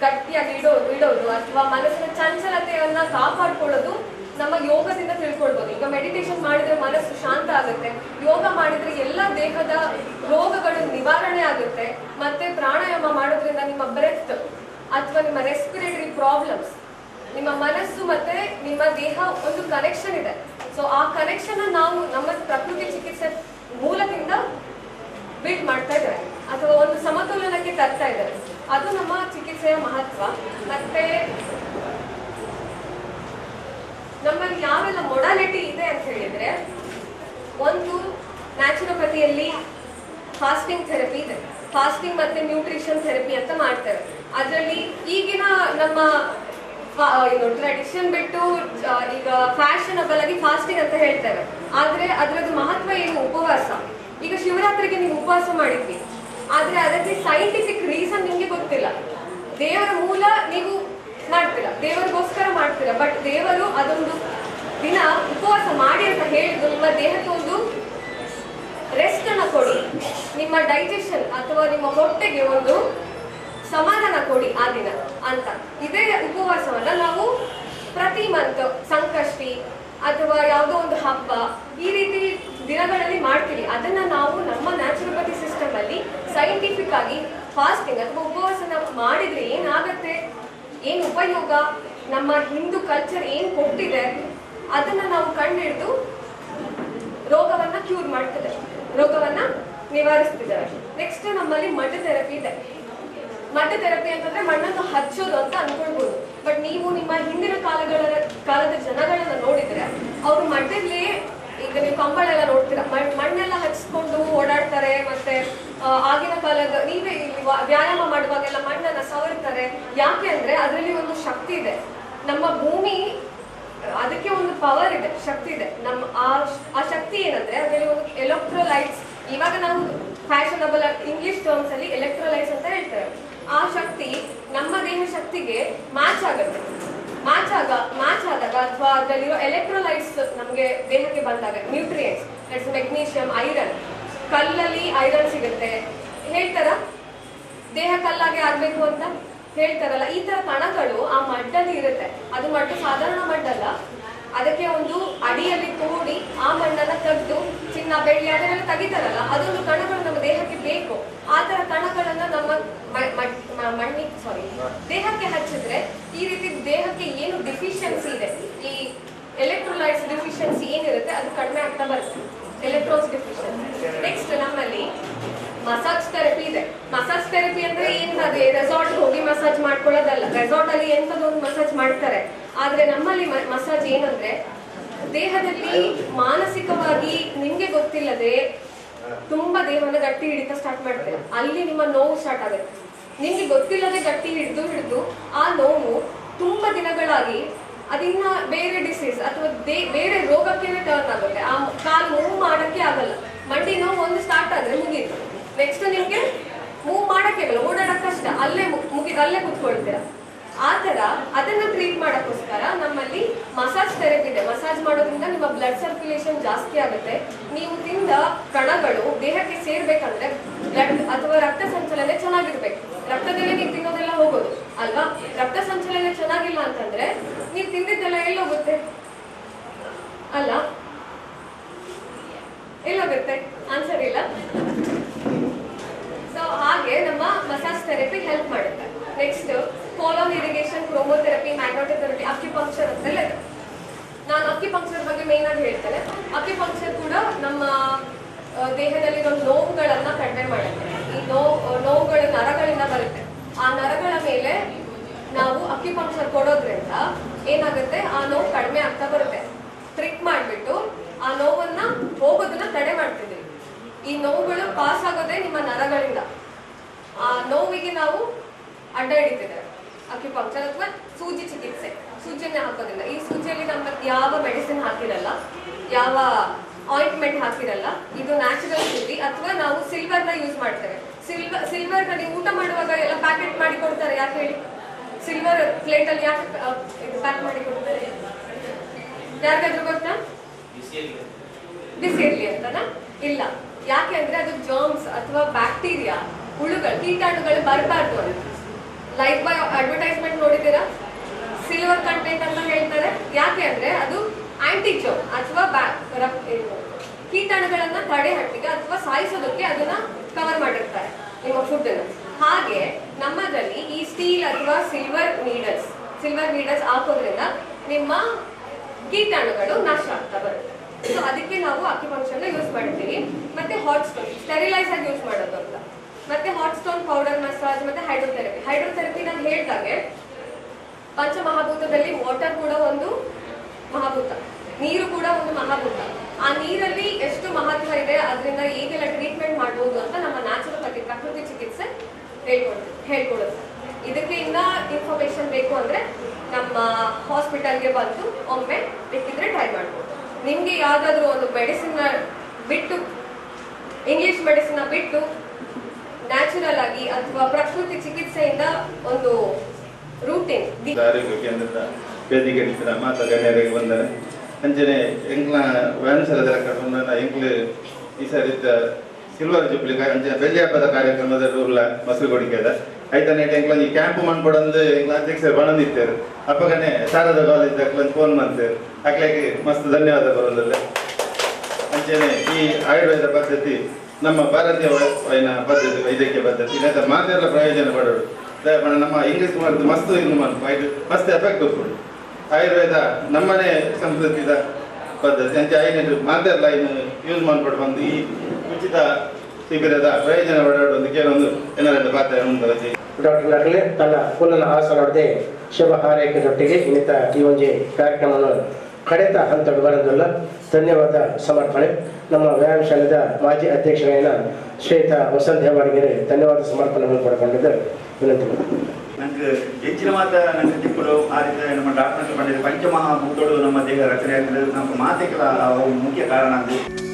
ಗಟ್ಟಿಯಾಗಿ ಇಡೋ ಇಡೋದು ಅಥವಾ ಮನಸ್ಸಿನ ಚಂಚಲತೆಯನ್ನ ಕಾಪಾಡ್ಕೊಳ್ಳೋದು ನಮ್ಮ ಯೋಗದಿಂದ ತಿಳ್ಕೊಳ್ಬೋದು. ಈಗ ಮೆಡಿಟೇಷನ್ ಮಾಡಿದ್ರೆ ಮನಸ್ಸು ಶಾಂತ ಆಗುತ್ತೆ. ಯೋಗ ಮಾಡಿದ್ರೆ ಎಲ್ಲ ದೇಹದ ರೋಗಗಳು ನಿವಾರಣೆ ಆಗುತ್ತೆ. ಮತ್ತೆ ಪ್ರಾಣಾಯಾಮ ಮಾಡೋದ್ರಿಂದ ನಿಮ್ಮ ಬ್ರೆತ್ ಅಥವಾ ನಿಮ್ಮ ರೆಸ್ಪಿರೇಟರಿ ಪ್ರಾಬ್ಲಮ್ಸ್ ನಿಮ್ಮ ಮನಸ್ಸು ಮತ್ತೆ ನಿಮ್ಮ ದೇಹ ಒಂದು ಕನೆಕ್ಷನ್ ಇದೆ. ಸೊ ಆ ಕನೆಕ್ಷನ್ ನಾವು ನಮ್ಮ ಪ್ರಕೃತಿ ಚಿಕಿತ್ಸೆ ಮೂಲದಿಂದ ಬಿಲ್ಡ್ ಮಾಡ್ತಾ ಇದ್ದಾರೆ ಅಥವಾ ಒಂದು ಸಮತೋಲನಕ್ಕೆ ತರ್ತಾ ಇದ್ದಾರೆ ಅದು ನಮ್ಮ ಚಿಕಿತ್ಸೆಯ ಮಹತ್ವ. ಮತ್ತೆ ನಮ್ಮಲ್ಲಿ ಯಾವೆಲ್ಲ ಮೊಡಾಲಿಟಿ ಇದೆ ಅಂತ ಹೇಳಿದ್ರೆ, ಒಂದು ನ್ಯಾಚುರೋಪತಿಯಲ್ಲಿ ಫಾಸ್ಟಿಂಗ್ ಥೆರಪಿ ಇದೆ. ಫಾಸ್ಟಿಂಗ್ ಮತ್ತೆ ನ್ಯೂಟ್ರಿಷನ್ ಥೆರಪಿ ಅಂತ ಮಾಡ್ತಾರೆ. ಅದರಲ್ಲಿ ಈಗಿನ ನಮ್ಮ ಏನು ಟ್ರೆಡಿಷನ್ ಬಿಟ್ಟು ಈಗ ಫ್ಯಾಷನಬಲ್ ಆಗಿ ಫಾಸ್ಟಿಂಗ್ ಅಂತ ಹೇಳ್ತಾರೆ. ಆದರೆ ಅದರದ್ದು ಮಹತ್ವ ಏನು? ಉಪವಾಸ. ಈಗ ಶಿವರಾತ್ರಿಗೆ ನೀವು ಉಪವಾಸ ಮಾಡಿದ್ವಿ. ಆದರೆ ಅದಕ್ಕೆ ಸೈಂಟಿಫಿಕ್ ರೀಸನ್ ನಿಮಗೆ ಗೊತ್ತಿಲ್ಲ. ದೇವರ ಮೂಲ ನೀವು ಮಾಡ್ತೀರಾ. ದೇವರಿಗೋಸ್ಕರ ಮಾಡ್ತೀರಾ. ಬಟ್ ದೇವರು ಅದೊಂದು ದಿನ ಉಪವಾಸ ಮಾಡಿ ಅಂತ ಹೇಳಿದ್ರು. ನಿಮ್ಮ ದೇಹಕ್ಕೆ ಒಂದು ರೆಸ್ಟ್ ಅನ್ನ ಕೊಡಿ. ನಿಮ್ಮ ಡೈಜೆಷನ್ ಅಥವಾ ನಿಮ್ಮ ಹೊಟ್ಟೆಗೆ ಒಂದು ಸಮಾಧಾನ ಕೊಡಿ ಆ ದಿನ ಅಂತ. ಇದೇ ಉಪವಾಸವನ್ನ ನಾವು ಪ್ರತಿ ಮಂತ್ ಸಂಕಷ್ಟಿ ಅಥವಾ ಯಾವುದೋ ಒಂದು ಹಬ್ಬ ಈ ರೀತಿ ದಿನಗಳಲ್ಲಿ ಮಾಡ್ತೀವಿ. ಅದನ್ನ ನಾವು ನಮ್ಮ ನ್ಯಾಚುರೋಪತಿ ಸಿಸ್ಟಮ್ ಅಲ್ಲಿ ಸೈಂಟಿಫಿಕ್ ಆಗಿ ಫಾಸ್ಟಿಂಗ್ ಅಥವಾ ಉಪವಾಸನ ಮಾಡಿದ್ರೆ ಏನಾಗತ್ತೆ? ಏನ್ ಉಪಯೋಗ? ನಮ್ಮ ಹಿಂದೂ ಕಲ್ಚರ್ ಏನು ಕೊಟ್ಟಿದೆ? ಅದನ್ನ ನಾವು ಕಂಡಿಡಿದು ರೋಗವನ್ನ ಕ್ಯೂರ್ ಮಾಡ್ತದೆ. ರೋಗವನ್ನ ನಿವಾರಿಸ್ತಿದ್ದಾರೆ. ನೆಕ್ಸ್ಟ್ ನಮ್ಮಲ್ಲಿ ಮಡ್ ಥೆರಪಿ ಇದೆ. ಮಡ್ ಥೆರಪಿ ಅಂತಂದ್ರೆ ಮಣ್ಣನ್ನು ಹಚ್ಚೋದು ಅಂತ ಅನ್ಕೊಳ್ಬೋದು. ಬಟ್ ನೀವು ನಿಮ್ಮ ಹಿಂದಿನ ಕಾಲಗಳ, ಕಾಲದ ಜನಗಳನ್ನ ನೋಡಿದ್ರೆ ಅವರು ಮಡ್ಡಲ್ಲಿ ಈಗ ನೀವು ಕಂಬಳೆಲ್ಲ ನೋಡ್ತೀರಾ? ಮಣ್- ಮಣ್ಣೆಲ್ಲ ಹಚ್ಕೊಂಡು ಓಡಾಡ್ತಾರೆ, ಮತ್ತೆ ಆಗಿನ ಕಾಲದ, ನೀವೇ ವ್ಯಾಯಾಮ ಮಾಡುವಾಗೆಲ್ಲ ಮಣ್ಣನ್ನ ಸವರ್ತಾರೆ ಯಾಕೆ ಅಂದ್ರೆ ಅದರಲ್ಲಿ ಒಂದು ಶಕ್ತಿ ಇದೆ. ನಮ್ಮ ಭೂಮಿ, ಅದಕ್ಕೆ ಒಂದು ಪವರ್ ಇದೆ, ಶಕ್ತಿ ಇದೆ. ನಮ್ಮ ಆ ಶಕ್ತಿ ಏನಂದ್ರೆ ಅದರಲ್ಲಿ ಒಂದು ಎಲೆಕ್ಟ್ರೋಲೈಟ್ಸ್ ಇವಾಗ ನಾವು ಫ್ಯಾಷನಬಲ್ ಇಂಗ್ಲಿಷ್ ಟರ್ಮ್ಸ್ ಅಲ್ಲಿ ಎಲೆಕ್ಟ್ರೋಲೈಟ್ಸ್ ಅಂತ ಹೇಳ್ತಾರೆ ಆ ಶಕ್ತಿ ನಮ್ಮ ದೇಹ ಶಕ್ತಿಗೆ ಮ್ಯಾಚ್ ಆಗುತ್ತೆ. ಮ್ಯಾಚ್ ಆಗ ಮ್ಯಾಚ್ ಆದಾಗ ಅಥವಾ ಅದರಲ್ಲಿರೋ ಎಲೆಕ್ಟ್ರೋಲೈಟ್ಸ್ ನಮಗೆ ದೇಹಕ್ಕೆ ಬಂದಾಗ ನ್ಯೂಟ್ರಿಯೆಂಟ್ಸ್ ಮೆಗ್ನೀಷಿಯಂ ಐರನ್ ಕಲ್ಲಲ್ಲಿ ಐರನ್ ಸಿಗುತ್ತೆ. ಹೇಳ್ತಾರ? ದೇಹ ಕಲ್ಲಾಗೆ ಆಗ್ಬೇಕು ಅಂತ ಹೇಳ್ತಾರಲ್ಲ, ಈ ತರ ಕಣಗಳು ಆ ಮಣ್ಣಲ್ಲಿ ಇರುತ್ತೆ. ಅದು ಮಡ್ಡು ಸಾಧಾರಣ ಮಣ್ಣಲ್ಲ. ಅದಕ್ಕೆ ಒಂದು ಅಡಿಯಲ್ಲಿ ತೋಡಿ ಆ ಮಣ್ಣನ್ನ ತೆಗೆದು ಚಿನ್ನ, ಬೆಳ್ಳಿ ಅದನ್ನೆಲ್ಲ ತೆಗಿತಾರಲ್ಲ, ಅದೊಂದು ಕಣಗಳು ನಮ್ಮ ದೇಹಕ್ಕೆ ಬೇಕು. ಆ ತರ ಕಣಗಳನ್ನ ನಮ್ಮ ಮ- ಮ- ಮ- ಮಣ್ಣಿಗೆ ಸಾರಿ ದೇಹಕ್ಕೆ ಹಚ್ಚಿದ್ರೆ ಈ ರೀತಿ ದೇಹಕ್ಕೆ ಏನು ಡಿಫಿಷಿಯನ್ಸಿ ಇದೆ. ಈ ಎಲೆಕ್ಟ್ರೋಲೈಟ್ಸ್ ಡಿಫಿಷಿಯನ್ಸಿ ಏನಿರುತ್ತೆ, ಅದು ಕಡಿಮೆ ಆಗ್ತಾ ಬರುತ್ತೆ. ಎಲೆಕ್ಟ್ರಾನ್ಸ್ ಡಿಫಿಷಿಯನ್ಸಿ ನೆಕ್ಸ್ಟ್ ನಮ್ಮಲ್ಲಿ ಮಸಾಜ್ ಥೆರಪಿ ಇದೆ. ಮಸಾಜ್ ಥೆರಪಿ ಅಂದ್ರೆ ಏನ್ ಅದೇ ರೆಸಾರ್ಟ್ ಹೋಗಿ ಮಸಾಜ್ ಮಾಡ್ಕೊಳ್ಳೋದಲ್ಲ. ರೆಸಾರ್ಟ್ ಅಲ್ಲಿ ಎಂತದೊಂದು ಮಸಾಜ್ ಮಾಡ್ತಾರೆ. ಆದ್ರೆ ನಮ್ಮಲ್ಲಿ ಮಸಾಜ್ ಏನಂದ್ರೆ, ದೇಹದಲ್ಲಿ ಮಾನಸಿಕವಾಗಿ ನಿಮ್ಗೆ ಗೊತ್ತಿಲ್ಲದೆ ತುಂಬಾ ದೇಹವನ್ನ ಗಟ್ಟಿ ಹಿಡಿತ ಸ್ಟಾರ್ಟ್ ಮಾಡ್ತಾರೆ. ಅಲ್ಲಿ ನಿಮ್ಮ ನೋವು ಸ್ಟಾರ್ಟ್ ಆಗುತ್ತೆ. ನಿಮ್ಗೆ ಗೊತ್ತಿಲ್ಲದೆ ಗಟ್ಟಿ ಹಿಡಿದು ಹಿಡಿದು ಆ ನೋವು ತುಂಬಾ ದಿನಗಳಾಗಿ ಅದಿನ್ನ ಬೇರೆ ಡಿಸೀಸ್ ಅಥವಾ ಬೇರೆ ರೋಗಕ್ಕೆ ಟರ್ನ್ ಆಗುತ್ತೆ. ಆ ಕಾಲು ನೋವು ಮಾಡಕ್ಕೆ ಆಗಲ್ಲ. ಮಂಡಿ ನೋವು ಒಂದು ಸ್ಟಾರ್ಟ್ ಆದ್ರೆ ಮುಗೀತು. ನೆಕ್ಸ್ಟ್ ನಿಮಗೆ ಮೂವ್ ಮಾಡಕ್ಕೆ ಆಗಲ್ಲ ಓಡಾಡಕ್ ಕಷ್ಟ, ಅಲ್ಲೇ ಮುಗಿ ಅಲ್ಲೇ ಕುತ್ಕೊಳ್ತೀರಾ. ಆ ಥರ ಅದನ್ನು ಟ್ರೀಟ್ ಮಾಡೋಕ್ಕೋಸ್ಕರ ನಮ್ಮಲ್ಲಿ ಮಸಾಜ್ ಥೆರಪಿ ಇದೆ. ಮಸಾಜ್ ಮಾಡೋದ್ರಿಂದ ನಿಮ್ಮ ಬ್ಲಡ್ ಸರ್ಕ್ಯುಲೇಷನ್ ಜಾಸ್ತಿ ಆಗುತ್ತೆ. ನೀವು ತಿಂದ ಕಣಗಳು ದೇಹಕ್ಕೆ ಸೇರ್ಬೇಕಂದ್ರೆ ಬ್ಲಡ್ ಅಥವಾ ರಕ್ತ ಸಂಚಲನೆ ಚೆನ್ನಾಗಿರ್ಬೇಕು. ರಕ್ತದಲ್ಲಿ ನೀವು ತಿನ್ನೋದೆಲ್ಲ ಹೋಗೋದು, ಅಲ್ವಾ? ರಕ್ತ ಸಂಚಲನೆ ಚೆನ್ನಾಗಿಲ್ಲ ಅಂತಂದ್ರೆ ನೀವು ತಿಂದಿದ್ದೆಲ್ಲ ಎಲ್ಲೋಗುತ್ತೆ? ಅಲ್ಲ? ಎಲ್ಲೋಗುತ್ತೆ? ಆನ್ಸರ್ ಇಲ್ಲ? ಹಾಗೆ ನಮ್ಮ ಮಸಾಜ್ ಥೆರಪಿ ಹೆಲ್ಪ್ ಮಾಡುತ್ತೆ. Next colon irrigation chromotherapy magnetotherapy acupuncture ಅಂತೆಲ್ಲ ಇದೆ. ನಾನು ಅಕ್ಯುಪಂಕ್ಚರ್ ಬಗ್ಗೆ ಮೇನ್ ಆಗಿ ಹೇಳ್ತೇನೆ. ಅಕ್ಯುಪಂಕ್ಚರ್ ಕೂಡ ನಮ್ಮ ದೇಹದಲ್ಲಿ ದೇಹದಲ್ಲಿರೋ ನೋವುಗಳನ್ನ ಕಡಿಮೆ ಮಾಡುತ್ತೆ. ಈ ನೋವು ನೋವುಗಳು ನರಗಳಿಂದ ಬರುತ್ತೆ. ಆ ನರಗಳ ಮೇಲೆ ನಾವು ಅಕ್ಯುಪಂಕ್ಚರ್ ಕೊಡೋದ್ರಿಂದ ಏನಾಗುತ್ತೆ? ಆ ನೋವು ಕಡಿಮೆ ಆಗ್ತಾ ಬರುತ್ತೆ. ಟ್ರಿಕ್ ಮಾಡಿಬಿಟ್ಟು ಆ ನೋವನ್ನ ಹೋಗೋದನ್ನ ತಡೆ ಮಾಡ್ತಿದ್ದೀವಿ. ಈ ನೋವುಗಳು ಪಾಸ್ ಆಗೋದೇ ನಿಮ್ಮ ನರಗಳಿಂದ. ಆ ನೋವಿಗೆ ನಾವು ಅಡ್ಡ ಹಿಡಿತಿದ್ದೇವೆ. ಅಕ್ಯುಪಂಕ್ಚರ್ ಅಥವಾ ಸೂಜಿ ಚಿಕಿತ್ಸೆ. ಸೂಜಿಯನ್ನೇ ಹಾಕೋದಿಲ್ಲ. ಈ ಸೂಜಿಯಲ್ಲಿ ನಮ್ಮ ಯಾವ ಮೆಡಿಸಿನ್ ಹಾಕಿರಲ್ಲ, ಯಾವ ಆಯಿಂಟ್ಮೆಂಟ್ ಹಾಕಿರಲ್ಲ, ಇದು ನ್ಯಾಚುರಲ್ ಸೂಜಿ ಅಥವಾ ನಾವು ಸಿಲ್ವರ್ನ ಯೂಸ್ ಮಾಡ್ತೇವೆ. ಸಿಲ್ವರ್ ಸಿಲ್ವರ್ನ ನೀವು ಊಟ ಮಾಡುವಾಗ ಎಲ್ಲ ಪ್ಯಾಕೆಟ್ ಮಾಡಿ ಕೊಡ್ತಾರೆ, ಯಾಕೆ ಹೇಳಿ? ಸಿಲ್ವರ್ ಪ್ಲೇಟ್ ಅಲ್ಲಿ ಯಾಕೆ ಪ್ಯಾಕ್ ಮಾಡಿ ಕೊಡ್ತಾರೆ? ಯಾರಿಗಾದ್ರೂ ಗೊತ್ತಾ? ಬಿಸಿ ಇರಲಿ ಅಂತನಾ? ಇಲ್ಲ. ಯಾಕೆ ಅಂದ್ರೆ ಅದು ಜರ್ಮ್ಸ್ ಅಥವಾ ಬ್ಯಾಕ್ಟೀರಿಯಾ ಹುಳುಗಳು, ಕೀಟಾಣುಗಳು ಬರಬಾರ್ದು ಅಂತ. ಲೈಫ್ ಬೈ ಅಡ್ವರ್ಟೈಸ್ಮೆಂಟ್ ನೋಡಿದ್ದೀರಾ? ಸಿಲ್ವರ್ ಕಂಟೆಂಟ್ ಅಂತ ಹೇಳ್ತಾರೆ. ಯಾಕೆ ಅಂದ್ರೆ ಅದು ಆಂಟಿಜೋ ಅಥವಾ ಬ್ಯಾಕ್ ಕೀಟಾಣುಗಳನ್ನ ತಡೆ ಹಟ್ಟಿಗೆ ಅಥವಾ ಸಾಯಿಸೋದಕ್ಕೆ ಅದನ್ನ ಕವರ್ ಮಾಡಿರ್ತಾರೆ ನಿಮ್ಮ ಫುಡ್ ಹಾಗೆ ನಮ್ಮದಲ್ಲಿ ಈ ಸ್ಟೀಲ್ ಅಥವಾ ಸಿಲ್ವರ್ ನೀಡಲ್ಸ್ ಸಿಲ್ವರ್ ನೀಡಲ್ಸ್ ಹಾಕೋದ್ರಿಂದ ನಿಮ್ಮ ಕೀಟಾಣುಗಳು ನಾಶ ಆಗ್ತಾ ಬರುತ್ತೆ. ಸೊ ಅದಕ್ಕೆ ನಾವು ಅಕ್ಯುಪಂಕ್ಷನ್ ಯೂಸ್ ಮಾಡ್ತೀವಿ ಮತ್ತೆ ಹಾಟ್ ಸ್ಟೋನ್ ಸ್ಟೆರಿಲೈಸ್ ಆಗಿ ಯೂಸ್ ಮಾಡೋದು ಅಂತ. ಮತ್ತೆ ಹಾಟ್ ಸ್ಟೋನ್ ಪೌಡರ್ ಮಸಾಜ್ ಮತ್ತೆ ಹೈಡ್ರೋಥೆರಪಿ ಹೈಡ್ರೋಥೆರಪಿ ನಾನು ಹೇಳ್ದಾಗೆ ಪಂಚಮಹಾಭೂತದಲ್ಲಿ ವಾಟರ್ ಕೂಡ ಒಂದು ಮಹಾಭೂತ. ನೀರು ಕೂಡ ಒಂದು ಮಹಾಭೂತ. ಆ ನೀರಲ್ಲಿ ಎಷ್ಟು ಮಹತ್ವ ಇದೆ, ಅದರಿಂದ ಹೇಗೆಲ್ಲ ಟ್ರೀಟ್ಮೆಂಟ್ ಮಾಡಬಹುದು ಅಂತ ನಮ್ಮ ನ್ಯಾಚುರೋಪತಿ ಪ್ರಕೃತಿ ಚಿಕಿತ್ಸೆ ಹೇಳ್ಕೊಡ್ತೀವಿ ಹೇಳ್ಕೊಡುತ್ತೆ. ಇದಕ್ಕೆ ಇನ್ನ ಇನ್ಫಾರ್ಮೇಶನ್ ಬೇಕು ಅಂದ್ರೆ ನಮ್ಮ ಹಾಸ್ಪಿಟಲ್ಗೆ ಬಂದು ಒಮ್ಮೆ ಬೇಕಿದ್ರೆ ಟ್ರೈ ಮಾಡ್ಬೋದು. ನಿಮ್ಗೆ ಯಾವ್ದಾದ್ರು ಒಂದು ಮೆಡಿಸಿನ್ ಬಿಟ್ಟು ಇಂಗ್ಲಿಷ್ ಮೆಡಿಸಿನ್ ಬಿಟ್ಟು ನ್ಯಾಚುರಲ್ ಆಗಿ ಅಥವಾ ಪ್ರಕೃತಿ ಚಿಕಿತ್ಸೆಯಿಂದ ಒಂದು ರೂಟೀನ್ ಕೇಂದ್ರದ ವೇದಿಕೆ ಇಟ್ಟಿರ ಮಾತ ಗಣ್ಯರಿಗೆ ಬಂದರೆ ಅಂಚನೆ ಎಂಕ್ಲ ವ್ಯಾನ್ಸಲದ ಕರ್ಕೊಂಡ ಎಂಕ್ಲು ಈ ಸರಿದ ಸಿಲ್ವರ್ ಜುಬ್ಲಿ ಅಂಜನೆ ಬೆಳ್ಳಿ ಹಬ್ಬದ ಕಾರ್ಯಕ್ರಮದ ಉಲ್ಲ ಮಸರು ಕೊಡಿಕೆದ ಐತನೆ ಎಂಕ್ಲ ಈ ಕ್ಯಾಂಪ್ ಮಾಡ್ಕೊಡಂದು ಎಂಕ್ಲ ಅಧ್ಯಕ್ಷರು ಬಣ್ಣಿತ್ತೇರು ಅಪ್ಪಗನೆ ಸಾರದ ಕಾಲೇಜ್ ದಾಖಲೆ ಫೋನ್ ಮಾಡ್ತೇವೆ ಅಕ್ಲಾಗಿ ಮಸ್ತ್ ಧನ್ಯವಾದ ಬರೋದಲ್ಲ. ಅಂಚೆನೆ ಈ ಆಯುರ್ವೇದ ಪದ್ಧತಿ ನಮ್ಮ ಭಾರತೀಯ ಪದ್ಧತಿ ವೈದ್ಯಕೀಯ ಪದ್ಧತಿ ಇದರ ಮಾತೆಲ್ಲ ಪ್ರಯೋಜನ ಪಡೋದು, ದಯಮಾಡಿ ನಮ್ಮ ಇಂಗ್ಲಿಷ್ ಮಾಡಿದ್ದು ಮಸ್ತ್ ಇದು ಮಾಡಿ ಮಸ್ತ್ ಎಫೆಕ್ಟ್ ಕೊಡು ಆಯುರ್ವೇದ ನಮ್ಮನೆ ಸಂಸ್ಕೃತಿದ ಪದ್ಧತಿ. ಅಂತ ಐನದು ಮಾತೆಲ್ಲ ಇನ್ನು ಯೂಸ್ ಮಾಡ್ಕೊಂಡು ಬಂದು ಈ ಉಚಿತ ಶಿಬಿರದ ಪ್ರಯೋಜನ ಪಡೋದು ಕೆಲವೊಂದು ಏನಾರ ಪಾತ್ರ ಉಂಟು ಡಾಕ್ಟರ್ ನಕಲೆ ತನ್ನ ಪುನಃ ಆಸರಾಡದೆ ಶುಭ ಹಾರೈಕೆದೊಟ್ಟಿಗೆ ಇನ್ನಿತ ಈ ಒಂದು ಕಾರ್ಯಕ್ರಮವನ್ನು ಕಡೆತ ಅಂತ ಬರೋದಲ್ಲ ಧನ್ಯವಾದ ಸಮರ್ಪಣೆ. ನಮ್ಮ ವ್ಯಾಯಾಮ ಶಾಲೆಯ ಮಾಜಿ ಅಧ್ಯಕ್ಷರಾಯನ ಶ್ವೇತಾ ವಸಂತ ಹೆಬ್ಬಾಡಿಗೆರೆ ಧನ್ಯವಾದ ಸಮರ್ಪಣೆಯನ್ನು ಪಡ್ಕೊಂಡಿದ್ದರು ವಿನಂತಿ ನಂಗೆ ಹೆಚ್ಚಿನ ಮಾತ ನನ್ನ ತಿಕ್ಕಲು ಆ ರೀತಿ ನಮ್ಮ ಡಾಕ್ಟರ್ ಬಂದಿದೆ ಪಂಚಮಹಾಭೂತಗಳು ನಮ್ಮ ದೇಹ ರಚನೆ ಆಗ್ತದೆ. ನಮ್ಮ ಮಾತೆಗಳ ಮುಖ್ಯ ಕಾರಣ ಅದು.